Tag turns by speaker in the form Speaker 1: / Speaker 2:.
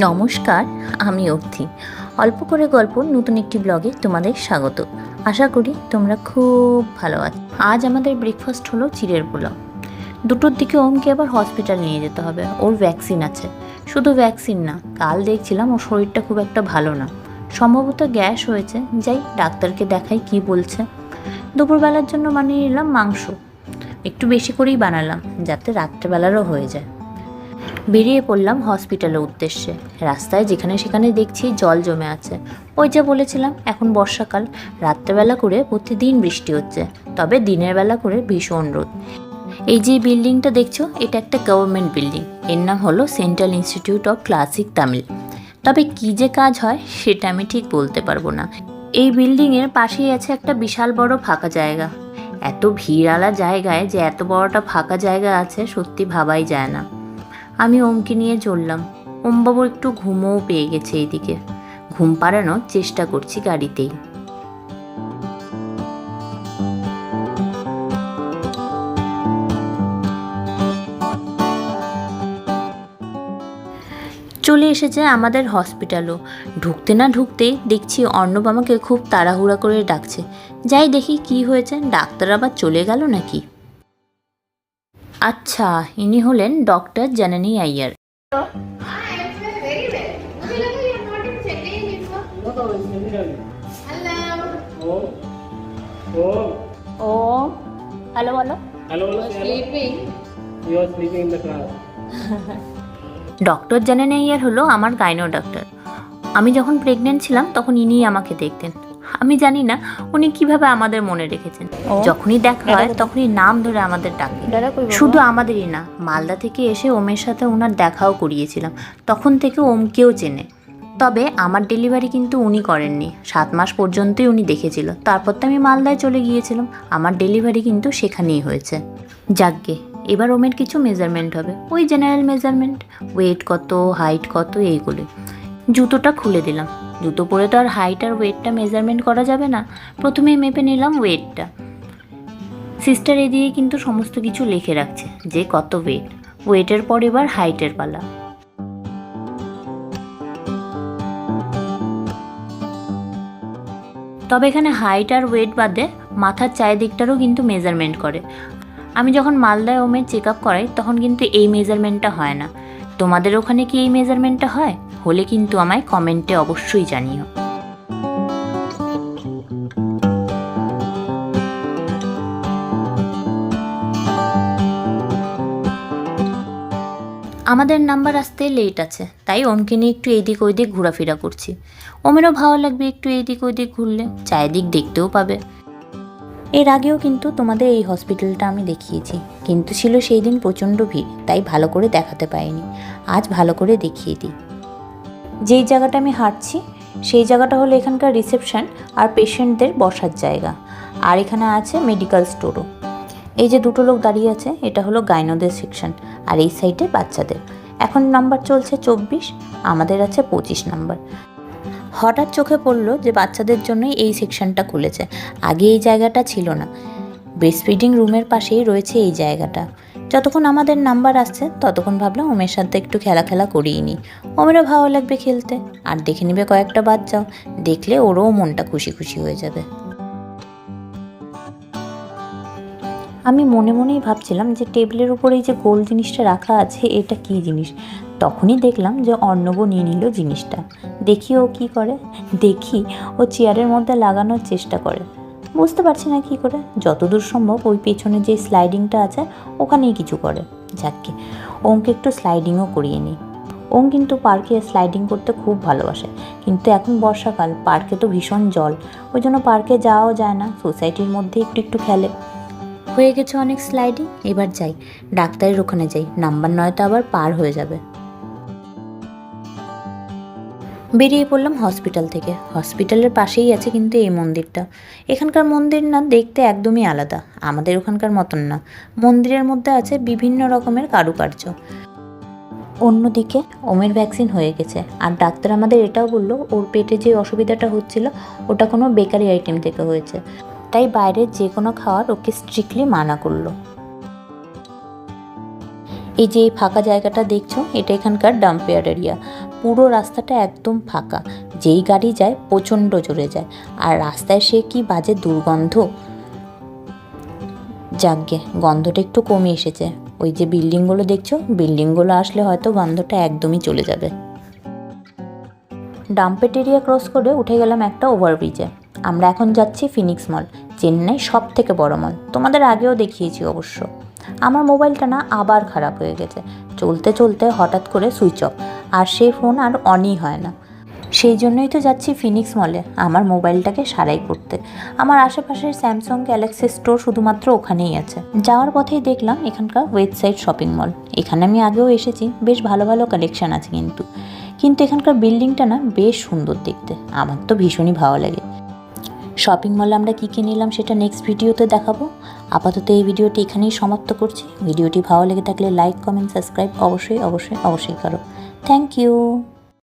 Speaker 1: নমস্কার, আমি অবধি। অল্প করে গল্প, নতুন একটি ব্লগে তোমাদের স্বাগত। আশা করি তোমরা খুব ভালো আছো আজ আমাদের ব্রেকফাস্ট হলো চিড়ের পোলাও। দুটোর দিকে ওমকে আবার হসপিটাল নিয়ে যেতে হবে। ওর ভ্যাকসিন আছে। শুধু ভ্যাকসিন না, কাল দেখছিলাম ওর শরীরটা খুব একটা ভালো না। সম্ভবত গ্যাস হয়েছে। যাই, ডাক্তারকে দেখাই কি বলছে। দুপুরবেলার জন্য বানিয়ে নিলাম মাংস। একটু বেশি করেই বানালাম, যাতে রাত্রেবেলারও হয়ে যায়। বেরিয়ে পড়লাম হসপিটালের উদ্দেশ্যে। রাস্তায় যেখানে সেখানে দেখছি জল জমে আছে। ওই যে বলেছিলাম, এখন বর্ষাকাল। রাত্রেবেলা করে প্রতিদিন বৃষ্টি হচ্ছে, তবে দিনের বেলা করে ভীষণ রোদ। এই যে বিল্ডিংটা দেখছ, এটা একটা গভর্নমেন্ট বিল্ডিং এর নাম হলো central institute of classic Tamil তবে কী যে কাজ হয়, সেটা আমি ঠিক বলতে পারব না। এই বিল্ডিংয়ের পাশেই আছে একটা বিশাল বড় ফাঁকা জায়গা। এত ভিড়ালা জায়গায় যে এত বড়টা ফাঁকা জায়গা আছে, সত্যি ভাবাই যায় না। আমি ওমকে নিয়ে চললাম। ওমবাবু একটু ঘুমও পেয়ে গেছে এইদিকে ঘুম পাড়ানোর চেষ্টা করছি গাড়িতেই। চলে এসেছে আমাদের হসপিটালও। ঢুকতে না ঢুকতেই দেখছি অর্ণব আমাকে খুব তাড়াহুড়া করে ডাকছে। যাই দেখি কি হয়েছে, ডাক্তার আবার চলে গেল নাকি? আচ্ছা ইনি হলেন ডক্টর জানানি আইয়ার। ও হ্যালো
Speaker 2: আর
Speaker 1: ডক্টর জানেন ইয়ার হলো আমার গাইনো ডাক্তার আমি যখন প্রেগনেন্ট ছিলাম তখন ইনিই আমাকে দেখতেন। আমি জানি না উনি কীভাবে আমাদের মনে রেখেছেন। যখনই দেখা হয় তখনই নাম ধরে আমাদের ডাকে। শুধু আমাদেরই না মালদা থেকে এসে ওমের সাথে ওনার দেখাও করিয়েছিলাম। তখন থেকে ওমকেও চেনে। তবে আমার ডেলিভারি কিন্তু উনি করেননি। সাত মাস পর্যন্তই উনি দেখেছিল। তারপর তো আমি মালদায় চলে গিয়েছিলাম। আমার ডেলিভারি কিন্তু সেখানেই হয়েছে। যাকগে এবার ওমের কিছু মেজারমেন্ট হবে। ওই জেনারেল মেজারমেন্ট ওয়েট কত হাইট কত এইগুলো জুতোটা খুলে দিলাম। জুতো পরে তো আর হাইট আর ওয়েটটা মেজারমেন্ট করা যাবে না। প্রথমেই মেপে নিলাম ওয়েটটা সিস্টার এ এদিকে কিন্তু সমস্ত কিছু লিখে রাখছে, যে কত ওয়েট ওয়েটের পর এবার হাইটের পালা। তবে এখানে হাইট আর ওয়েট বাদে মাথার চারিদিকটারও কিন্তু মেজারমেন্ট করে। আমি যখন মালদায় ওমের চেক আপ করাই, তখন কিন্তু এই মেজারমেন্টটা হয় না। তোমাদের ওখানে কি এই মেজারমেন্টটা হয়? হলে কিন্তু আমায় কমেন্টে অবশ্যই জানিও। আমাদের নাম্বার আসতে লেট আছে, তাই ওমকে নিয়ে একটু এইদিক ওইদিক ঘোরাফেরা করছি। ওমেরও ভালো লাগবে একটু এইদিক ওইদিক ঘুরলে, চারিদিক দেখতেও পাবে। এর আগেও কিন্তু তোমাদের এই হসপিটালটা আমি দেখিয়েছি, কিন্তু ছিল সেই দিন প্রচণ্ড ভিড়, তাই ভালো করে দেখাতে পারিনি। আজ ভালো করে দেখিয়ে দিই। যেই জায়গাটা আমি হাঁটছি, সেই জায়গাটা হলো এখানকার রিসেপশন আর পেশেন্টদের বসার জায়গা। আর এখানে আছে মেডিকেল স্টোরও। এই যে দুটো লোক দাঁড়িয়ে আছে, এটা হলো গাইনোদের সেকশন আর এই সাইডে বাচ্চাদের। এখন নাম্বার চলছে চব্বিশ, আমাদের আছে পঁচিশ নাম্বার। হঠাৎ চোখে পড়ল যে বাচ্চাদের জন্যই এই সেকশনটা খুলেছে। আগে এই জায়গাটা ছিল না। ব্রেস্ট ফিডিং রুমের পাশেই রয়েছে এই জায়গাটা। যতক্ষণ আমাদের নাম্বার আসছে, ততক্ষণ ভাবলাম ওমের সাথে একটু খেলা খেলা করিয়ে নিই। ওমেরও ভালো লাগবে খেলতে। আর দেখে নিবে কয়েকটা বাচ্চাও দেখলে ওরও মনটা খুশি খুশি হয়ে যাবে। আমি মনে মনেই ভাবছিলাম যে টেবিলের উপরে যে গোল জিনিসটা রাখা আছে, এটা কী জিনিস? তখনই দেখলাম যে অর্ণব নিয়ে নিল জিনিসটা। দেখি ও কী করে? দেখি ও চেয়ারের মধ্যে লাগানোর চেষ্টা করে। বুঝতে পারছি না কী করে। যতদূর সম্ভব ওই পেছনে যে স্লাইডিংটা আছে, ওখানেই কিছু করে। যাকে ওমকে একটু স্লাইডিংও করিয়ে নিই ওম কিন্তু পার্কে স্লাইডিং করতে খুব ভালোবাসে। কিন্তু এখন বর্ষাকাল, পার্কে তো ভীষণ জল। ওই জন্য পার্কে যাওয়াও যায় না, সোসাইটির মধ্যে একটু একটু খেলে। হয়ে গেছে অনেক স্লাইডিং এবার যাই। ডাক্তারের ওখানে যাই। নাম্বার নয়তো আবার পার হয়ে যাবে। বেরিয়ে পড়লাম হসপিটাল থেকে। হসপিটালের পাশেই আছে কিন্তু এই মন্দিরটা। এখানকার মন্দির না দেখতে একদমই আলাদা। আমাদের ওখানকার মতন না। মন্দিরের মধ্যে আছে বিভিন্ন রকমের কারুকার্য। অন্যদিকে ওমের ভ্যাকসিন হয়ে গেছে। আর ডাক্তার আমাদের এটাও বলল, ওর পেটে যে অসুবিধাটা হচ্ছিল, ওটা কোনো বেকারি আইটেম থেকে হয়েছে। তাই বাইরের যে কোনো খাওয়ার ওকে স্ট্রিক্টলি মানা করল। এই যে এই ফাঁকা জায়গাটা দেখছ, এটা এখানকার ডাম্পেয়ার এরিয়া। পুরো রাস্তাটা একদম ফাঁকা। যেই গাড়ি যায়, প্রচণ্ড জোরে যায়। আর রাস্তায় সে কি বাজে দুর্গন্ধ? যাকগে গন্ধটা একটু কমে এসেছে। ওই যে বিল্ডিংগুলো দেখছ? বিল্ডিংগুলো আসলে হয়তো গন্ধটা একদমই চলে যাবে। ডাম্পেট এরিয়া ক্রস করে উঠে গেলাম একটা ওভারব্রিজে। আমরা এখন যাচ্ছি ফিনিক্স মল চেন্নাই সব থেকে বড় মল। তোমাদের আগেও দেখিয়েছি অবশ্য। আমার মোবাইলটা না আবার খারাপ হয়ে গেছে। চলতে চলতে হঠাৎ করে সুইচ অফ। আর সেই ফোন আর অনই হয় না। সেই জন্যই তো যাচ্ছি ফিনিক্স মলে, আমার মোবাইলটাকে সারাই করতে। আমার আশেপাশের স্যামসাং গ্যালাক্সি স্টোর শুধুমাত্র ওখানেই আছে। যাওয়ার পথেই দেখলাম এখানকার ওয়েবসাইট শপিং মল। এখানে আমি আগেও এসেছি, বেশ ভালো ভালো কালেকশন আছে কিন্তু। কিন্তু এখানকার বিল্ডিংটা না বেশ সুন্দর দেখতে। আমার তো ভীষণই ভালো লাগে। শপিং মলে আমরা কী কী নিলাম সেটা নেক্সট ভিডিওতে দেখাবো। আপাতত এই ভিডিওটি এখানেই সমাপ্ত করছি। ভিডিওটি ভালো লেগে থাকলে লাইক কমেন্ট সাবস্ক্রাইব অবশ্যই অবশ্যই অবশ্যই করো। Thank you